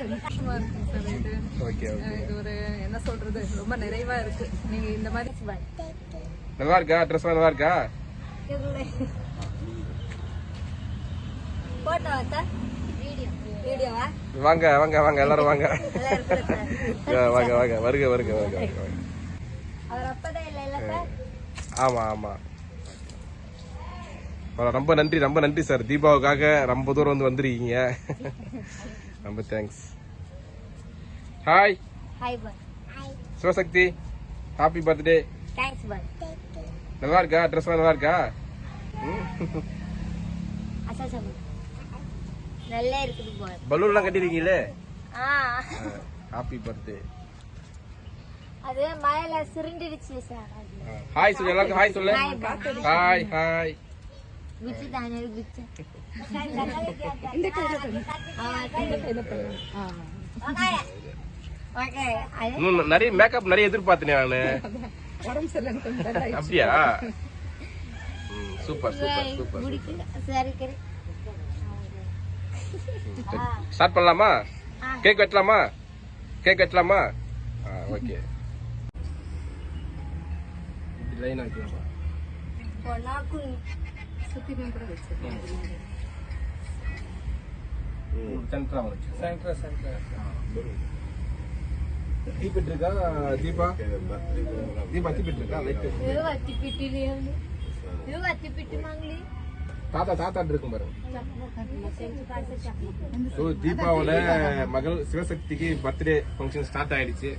சந்தோஷமா சார் இது okay okay இது ஒரு என்ன சொல்றது ரொம்ப நிறைவா இருக்கு நீங்க இந்த மாதிரி நல்லா இருக்கா ட்ரெஸ் நல்லா இருக்கா வாங்க வாங்க வாங்க எல்லாரும் வாங்க ஆ, வாங்க வாங்க வருக வருக வருக ஆமா ஆமா ரொம்ப நன்றி ரொம்ப நன்றி சார். தீபாவுக்காக ரொம்ப தூரம் வந்து வந்திருக்கீங்க. ரொம்ப thanks hi Sivasakthi. Happy birthday நல்லா இருக்கா ட்ரெஸ் நல்லா இருக்கா பலூன்லாம் கட்டிருக்கீங்களே? ஹாப்பி பர்த்டே அது மழையில சுருண்டிடுச்சு சார் ஹாய் சொல்லு. எல்லாருக்கும் ஹாய் சொல்லு. ஹாய் ஹாய் தானே அது இன்னும் நிறைய மேக்கப் நிறைய எதிர்பார்த்தேன் நானு. அப்படியா? சூப்பர் சூப்பர் சூப்பர் ஸ்டார்ட் பண்ணலாமா? ஆ. கேக் வெட்டலாமா? கேக் வெட்டலாமா? ஓகே லைன் வச்சு. சென்டரா வந்துச்சு சென்டரா சென்டரா தீப்பிட்டு இருக்கா தீபா தீபா தீப்பிட்டு இருக்கா தாத்தா தாத்தா இருக்கும் ஸோ தீபாவோட மகள் சிவசக்திக்கு பர்த்டே ஃபங்க்ஷன் ஸ்டார்ட் ஆயிடுச்சு.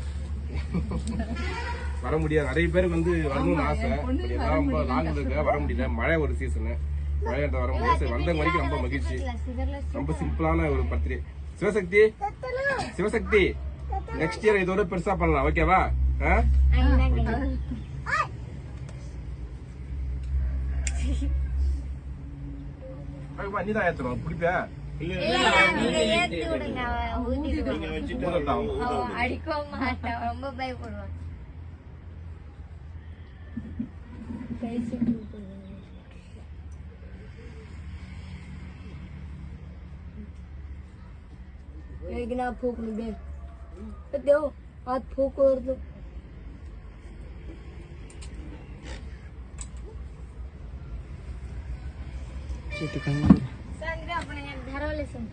வர முடியாது. நிறைய பேருக்கு வந்து வரணும்னு ஆசை. ரொம்ப லாங் இருக்க வர முடியல. மழை ஒரு சீசனு மழையாண்ட வர முடியல. வந்த வந்தவங்க வரைக்கும் ரொம்ப மகிழ்ச்சி. ரொம்ப சிம்பிளான ஒரு birthday Sivasakthi Sivasakthi. Next year இதோட பெருசா பண்ணலாம். ஓகேவா நீதான் ஏத்தணும். பிடிப்பா? ஊதட்டாவும் அடிக்க மாட்டான். ரொம்ப பயப்படுவான் एक ना फूक दे दो हाथ फूक और दो संग अपने धरवले संग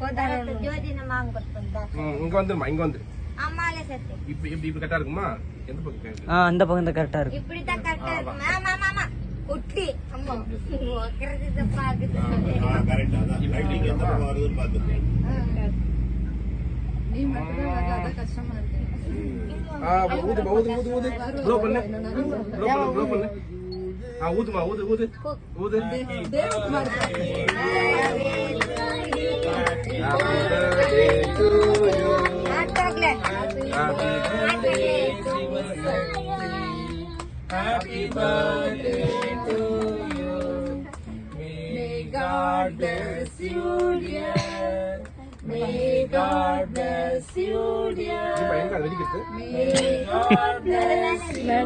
वो धरवले जो दिन मांग करता ம், இங்க வந்துருமா இங்க வந்துரு அம்மாலே சத்து இப்ப இப்படி இப்படி கரெக்டா இருக்குமா எந்த பக்கம் கேக்குது? ஆ அந்த பக்கம் தான் கரெக்டா இருக்கும் இப்படித்தான் கரெக்டா இருக்கும் ஆமா ஆமா ஆமா குட்டி அம்மா உக்கறது பாக்குது நீ மட்டும் தான் வரல அதான் கஷ்டமா இருக்கு ஆ, ஊது ஊது ஊது ஊது ப்ளோ பண்ணு ப்ளோ பண்ணு ப்ளோ பண்ணு ஆ ஊதுமா ஊது ஊது ஊது Devakumar Happy birthday to you. Chocolate Happy birthday Happy birthday to you. May God bless you, dear. May God bless you, dear. இப்ப எங்க அது வெடிக்கிறது? May God bless you.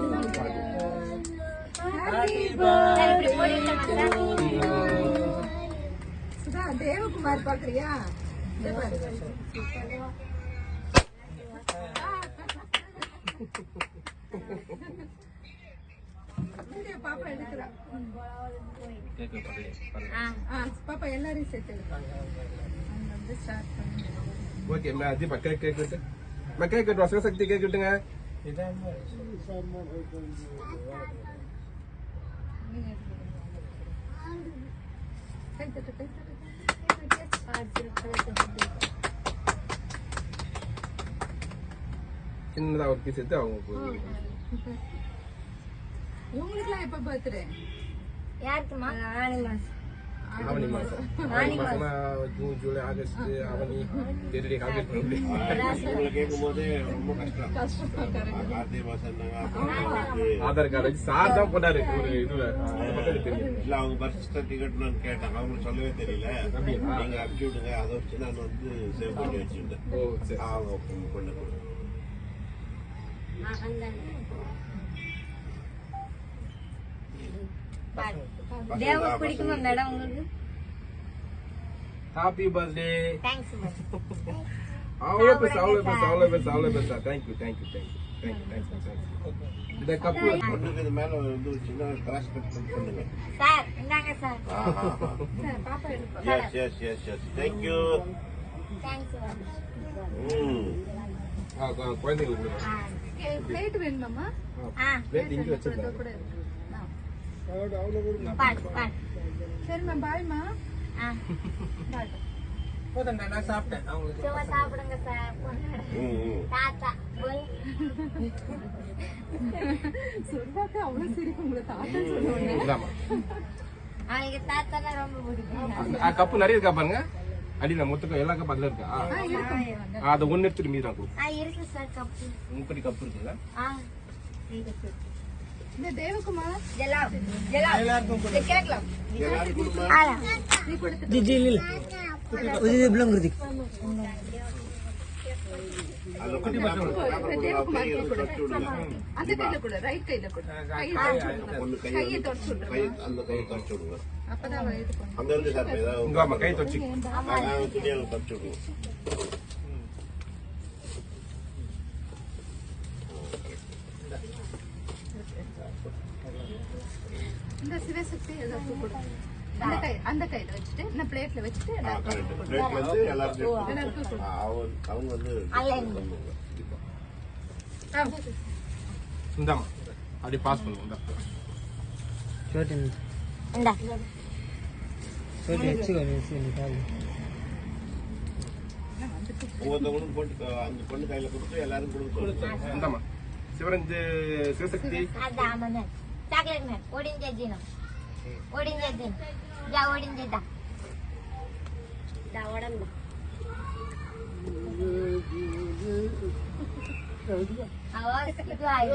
Happy birthday to you. Sudha Devakumar பாக்குறியா பாப்பா எடுக்கிறா ஆ, பாப்பா எல்லாரையும் சேர்த்து எடுப்பாங்க வந்து ஸ்டார்ட் பண்ணி okay ma'am Deepa cake cake விட்டு மே கேக் விட்டு சிவசக்தி கேக் விட்டுங்க கை தட்டு கை தட்டு சின்னதா ஒரு பீஸ் எடுத்து அவங்க கொடுங்க. இவங்களுக்குலாம் எப்ப பர்த்டே யாருக்குமா ஆனி மாசம் ஆவணி மாசம் ஆவணி மாசம்னா ஜூன் ஜூலை ஆகஸ்ட் ஆவணி தெரியல கால்குலேட் பண்ண முடியும் கேட்கும்போதே ரொம்ப கஷ்டம். கார்த்திகை மாசம் ஆதார் கார்டு வச்சு சார் தான் போட்டாரு ஒரு இதுல. இல்ல அவங்க பர்த் சர்டிபிகேட் நான் கேட்டாங்க. அவங்களுக்கு சொல்லவே தெரியல? நீங்க அனுப்பிச்சு விடுங்க அதை வச்சு நான் வந்து சேவ் பண்ணி வச்சுருந்தேன் ஓ சரி. அவங்க பண்ண கொடுங்க தேவ பிடிக்குமா மேடம் உங்களுக்கு? ஹாப்பி பர்த்டே தேங்க்ஸ் அவ்வளோ பெருசு அவ்வளோ பெருசு அவ்வளோ பெருசு அவ்வளோ பெருசா thank you thank you thank you இந்த கப்பு இது மேல வந்து ஒரு சின்ன கிராஸ் கட் பண்ணுங்க. சார் இந்தாங்க சார். சார் பாப்பா எடுப்பா. Yes yes yes yes thank you thanks bye ம். ஆ, ஆ, குழந்தைங்களுக்கு கொடுங்க. ஆ. பிளேட் வேணுமாம்மா? ஆ plate இங்க இதோ வச்சிருக்காங்க கூட இருக்கு ஆ. பாட் பாட் சரிம்மா பாய்மா போதும்டா, நான் சாப்பிட்டேன். அவங்களுக்கு சும்மா சாப்பிடுங்க சார். தாத்தா போய். சொல்றாக்க அவ்வளவு சிரிப்பு உங்களை தாத்தா சொல்லுவாங்க. அவங்களுக்கு தாத்தானா ரொம்ப பிடிக்கும். கப்பு நிறைய இருக்கா பாருங்க? அடியில மொத்தம் எல்லா கப்பு அதுல இருக்கா? ஆ, அதை ஒன்னு எடுத்துட்டு மீதி நான் கொடுப்பேன் ஆ இருக்கு சார் கப்பு. முப்படி கப்பு இருக்குல்ல? ஆ இந்த தேவகுமார் இது கேட்கலாம். எல்லாரும் கொடுமா ஆ நீ கொடுத்து அது கொஞ்சம் சாப்பிட தேவகுமார் பெரிய கொடு கட்டு விடுங்க அந்த கையில கொடு ரைட் கையில கொடு கையை தொடச்சு பொண்ணு விடுங்க. கையை கையை தொடச்சு வந்து- விடுங்க கை அந்த கையை தொடச்சு விடுங்க அப்பதான் அவ இது பண்ணும் அங்க இருந்து சார் ஏதாவது உங்க அம்மா கை தொச்சு நான் துணியால தொடச்சு விடுங்க இந்த சிவசக்தி ஏதாவது கொடு அந்த கை அந்த கையில வச்சுட்டு இந்த பிளேட்ல வச்சுட்டு எல்லாருக்கும் அவங்க அவங்க வந்து இந்தாம்மா அப்படி பாஸ் பண்ணுங்க. இந்தா. இந்தா. ஒவ்வொருத்தவங்களும் போட்டு அந்த பொண்ணு கையில கொடுத்து எல்லாரும் கொடுத்து இந்தாம்மா. சிவரஞ்சு சிவசக்தி. చాక్లెట్ మ్యామ్ ఓడించే జీనం ఓడించే జీనం జా ఓడించేద్దా ఓడందా आवाज किती आहे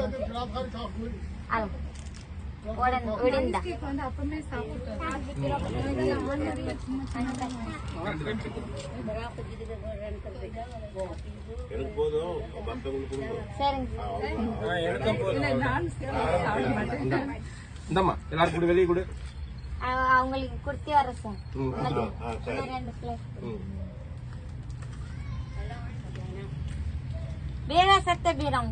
எனக்கு போதும் மற்றவங்களுக்கு கொடுங்க சரிங்க இல்ல, நான் சாப்பிட மாட்டேன் இந்தாம்மா எல்லாரும் கொடு வெளியே கொடு. அவ- அவங்களுக்கு குடுத்தி வர சார். பீரா சத்த பீரம்.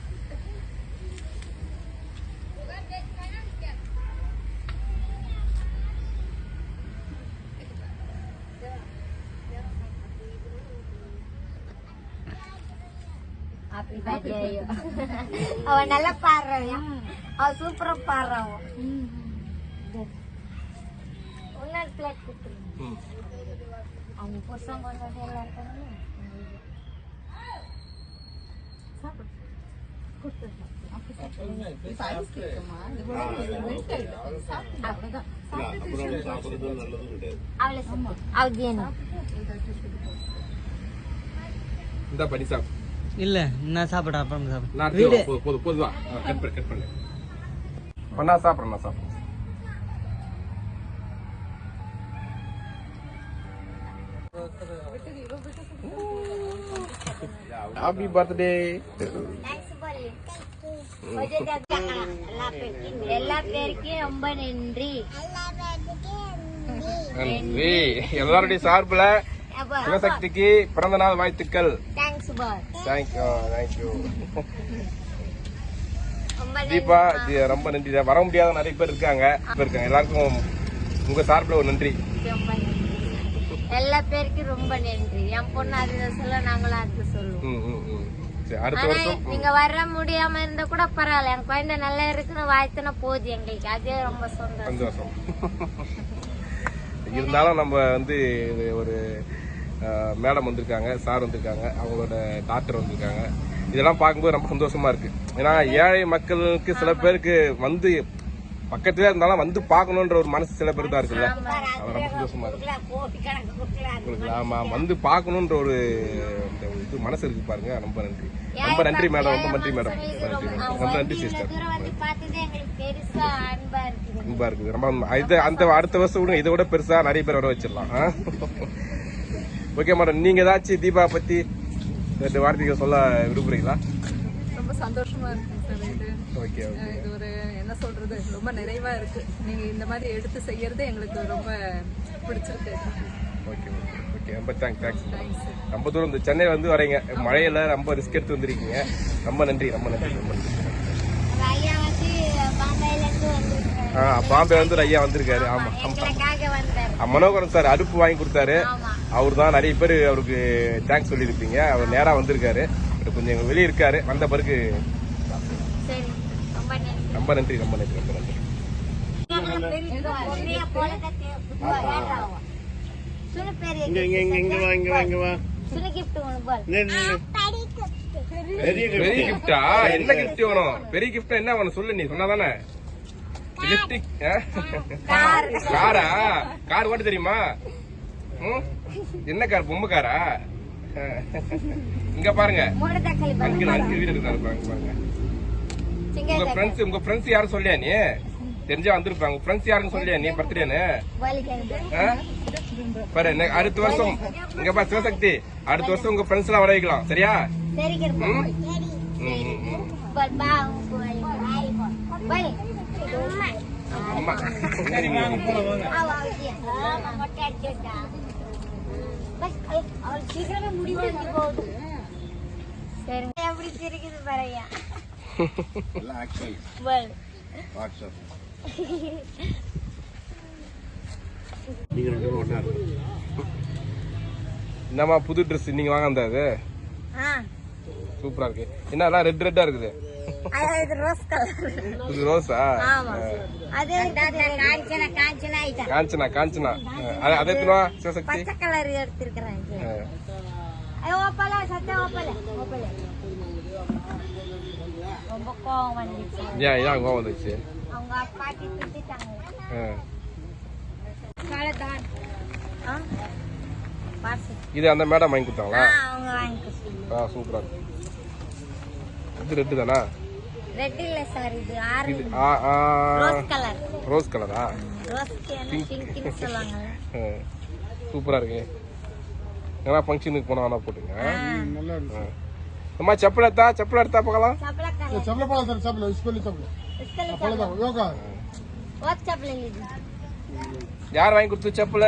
அப்படிறாங்க ஏதோ ஃபங்க்ஷன் அட்டன் பண்ணுங்க ஹாப்பி பர்த்டே அவ நல்லா பாடுறான் அவ சூப்பரா பாடுறான் இன்னொரு பிளேட் கொடுத்துருங்க ம். அவங்க புருஷன் கொண்டு வந்து எல்லாம் இருக்காங்க இப்ப ஐஸ் கேக்குமா இது கூட வெயிட் ஆயிடும் சாப்பிட்டு அவ்வளவுதான் இல்ல, அப்புறம் சாப்பிடுறது நல்லதும் கிடையாது அவளை சொல்லு அவ ஜீனு இந்தா பண்ணி சாப்பிடு இல்ல நான் சாப்பிட அப்புறம் சாப்பிட நான் அடுத்து வா, போதும் போதும் போதும். வா கட் பண்ணு கட் பண்ணு. பண்ணா சாப்பிட்றேன் நான் சாப்பிட்றேன். ஹாப்பி பர்த்டே எல்லா பேருக்கும் எல்லா பேருக்கும் ரொம்ப நன்றி. நன்றி எல்லாருடைய சார்பில் சிவசக்திக்கு பிறந்த நாள் வாழ்த்துக்கள். பால் தேங்க்யூ தேங்க்யூ தீபா ரொம்ப நன்றி. வர முடியாத நிறைய பேர் இருக்காங்க. இருக்காங்க எல்லாருக்கும் உங்க சார்பில் ஒரு நன்றி. எல்லா பேருக்கும் ரொம்ப நன்றி. என் பொண்ணு அது சொல்ல நாங்களும் அது சொல்லுவோம். அடுத்த வருஷம். நீங்க வர முடியாம இருந்தா கூட பரவாயில்ல. என் குழந்தை நல்லா இருக்குன்னு வாழ்த்துனா போகுது எங்களுக்கு. அதே ரொம்ப சந்தோஷம். இருந்தாலும் நம்ம வந்து ஒரு மேடம் வந்திருக்காங்க சார் வந்திருக்காங்க அவங்களோட டாக்டர் வந்திருக்காங்க. இதெல்லாம் பார்க்கும்போது ரொம்ப சந்தோஷமா இருக்கு. ஏன்னா ஏழை மக்களுக்கு சில பேருக்கு வந்து பக்கத்துல இருந்தாலும் வந்து பார்க்கணுன்ற ஒரு மனசு சில பேர் தான் இருக்குல்ல? அது ரொம்ப சந்தோஷமா இருக்கு. ஆமா வந்து பார்க்கணுன்ற ஒரு இது மனசு இருக்கு பாருங்க. ரொம்ப நன்றி. ரொம்ப நன்றி மேடம். ரொம்ப நன்றி மேடம். ரொம்ப நன்றி ரொம்ப நன்றி சிஸ்டர் அன்பா இருக்குது. ரொம்ப இது அந்த அடுத்த வருஷம் விடுங்க. இதை விட பெருசா நிறைய பேர் வர வச்சிடலாம். ஓகே மேடம் நீங்க ஏதாச்சும் தீபா பத்தி ரெண்டு வார்த்தைகள் சொல்ல விரும்புறீங்களா? ரொம்ப சந்தோஷமா இருக்கு சார் இது. ஓகே ஓகே இது ஒரு என்ன சொல்றது ரொம்ப நிறைவா இருக்கு. நீங்க இந்த மாதிரி எடுத்து செய்யறது எங்களுக்கு ரொம்ப பிடிச்சிருக்கு. ஓகே ஓகே ஓகே ரொம்ப தேங்க்ஸ் தேங்க்ஸ் ரொம்ப தூரம் இந்த சென்னை வந்து வரீங்க. மழையில ரொம்ப ரிஸ்க் எடுத்து வந்திருக்கீங்க. ரொம்ப நன்றி ரொம்ப நன்றி ரொம்ப நன்றி. நம்ம ஐயா வந்து பாம்பேல இருந்து வந்திருக்காரு. ஆ பாம்பே வந்து ஐயா வந்திருக்காரு. ஆமா மனோகரன் சார் அடுப்பு வாங்கி கொடுத்தாரு. ஆமா. அவர் தான் நிறைய பேர் அவருக்கு தேங்க்ஸ் சொல்லியிருப்பீங்க. அவர் நேரா வந்திருக்காரு. இப்ப கொஞ்சம் எங்க வெளியே இருக்காரு. வந்த பிறகு சரி. ரொம்ப நன்றி. ரொம்ப நன்றி ரொம்ப நன்றி பெரிய கிஃப்டா என்ன கிஃப்ட் வேணும்? பெரிய கிஃப்ட் என்ன வேணும்? சொல்லு நீ சொன்னாதானே? லிப்டிக் காரா கார் ஓட்ட தெரியுமா? ம்? என்ன கார்? பொம்மை காரா? இங்க பாருங்க. அங்கிள் அங்கிள் வீடு இருக்காரு பாருங்க. உங்க ஃப்ரெண்ட்ஸ் உங்க ஃப்ரெண்ட்ஸ் யாரும் சொல்லியா நீ? தெரிஞ்சா வந்திருப்பாங்க. ஃப்ரெண்ட்ஸ் யாருன்னு சொல்லியா நீ? பர்த்டேன்னு? பாரு அடுத்த வருஷம். இங்க பாரு சிவசக்தி. அடுத்த வருஷம் உங்க ஃப்ரெண்ட்ஸ் எல்லாம் வர வைக்கலாம். சரியா? பா அம்மா. சீக்கிரமே முடிவு எப்படி சிரிக்குது இருக்கு என்னம்மா புது ட்ரெஸ் நீங்க வாங்க அந்த சூப்பரா இருக்கு. என்ன எல்லாம் ரெட் ரெட்டா இருக்குது? இது ரோஸ் கலர். இது ரோஸா? ஆமா. அது காஞ்சனா காஞ்சனா ஐட்டம். காஞ்சனா காஞ்சனா. அது அதை எடுத்துனா சிவசக்தி? பச்சை கலர் எடுத்திருக்கிறேன் ஆ. ஐயோ ஓப்பல சத்தம் ஓப்பல. ஓப்பல. ரொம்ப கோவம் வந்துச்சு. ஏன் ஏன் கோவம் வந்துச்சு? அவங்க திட்டாங்க ஆ. இது அந்த மேடம் வாங்கி கொடுத்தாங்களா? ஆ அவங்க ஆ சூப்பரா இருக்கு. இது ரெட் தானா? ரெட் இல்ல சார் இது ஆரஞ்சு ஆ ஆ. ரோஸ் கலர் ரோஸ் கலரா ரோஸ் பிங்க்னு சொல்வாங்க சூப்பரா இருக்கு. ஏன்னா ஃபங்க்ஷனுக்கு போனா ஆனா போட்டுங்க. நல்லா இருக்கு அம்மா செப்பல் எடுத்தா? செப்பல் எடுத்தா பார்க்கலாம். செப்பல் போலாம் சார் செப்பல் ஸ்கூல் செப்பல் அப்பளதா யோகா. வாட் செப்பல் இது. யார் வாங்கி கொடுத்து செப்பல்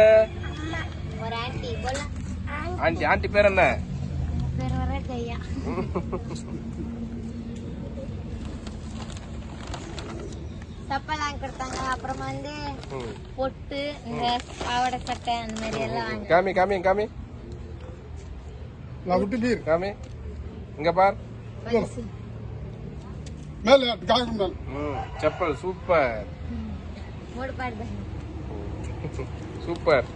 ஒரு ஆண்டி போலாம் ஆண்டி ஆண்டி பேர் என்ன? பேர் வரட்டையா செப்பல் வாங்கி கொடுத்தாங்க. அப்புறமா வந்து பொட்டு இந்த பாவாடை சட்டை அந்த மாதிரி எல்லாம் காமி காமி காமி. நான் விட்டு நீர். காமி. இங்க பார். மேல செப்பல் சூப்பர். மூடு பாடுது சூப்பர்.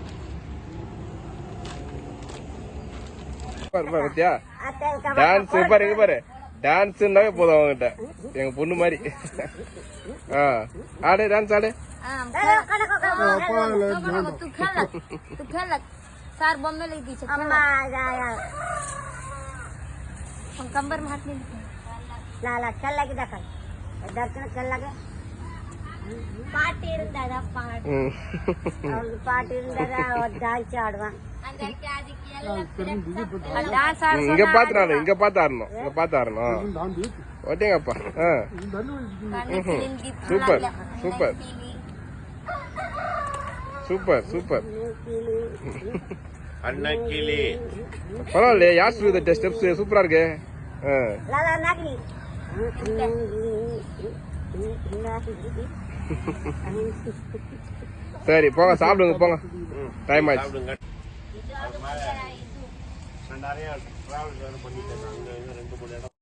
பாரு பாரு பாத்தியா? டான்ஸ் பாரு இங்க பாரு. டான்ஸ்னாவே போதும் அவங்ககிட்ட. எங்க பொண்ணு மாதிரி. ஆ. ஆடு டான்ஸ் ஆடு. సార్ బొమ్మలు తీసి కంబర్ మాట్లాడి చల్లకి దక్కలు దక్కన చల్లగా பாட்டு இருந்தாதான் பாடு. அவனுக்கு பாட்டு இருந்தாதான் அவன் ஆடுவான். இங்க பாத்து ஆடணும் இங்க பாத்து ஆடணும் இங்க பாத்து ஆடணும் ದಾಂಡಿ ஓட்டேங்கப்பா super super. Super super. Annakili. பரவாயில்லையே யார் சொல்லி இந்த ஸ்டெப்ஸ் சூப்பரா இருக்கு. சரி போங்க சாப்பிடுங்க போங்க. டைம் ஆயிடுச்சு. சாப்பிடுங்க நான் வேறு பண்ணிட்டேன் அங்கே ரெண்டு மூணு இடம்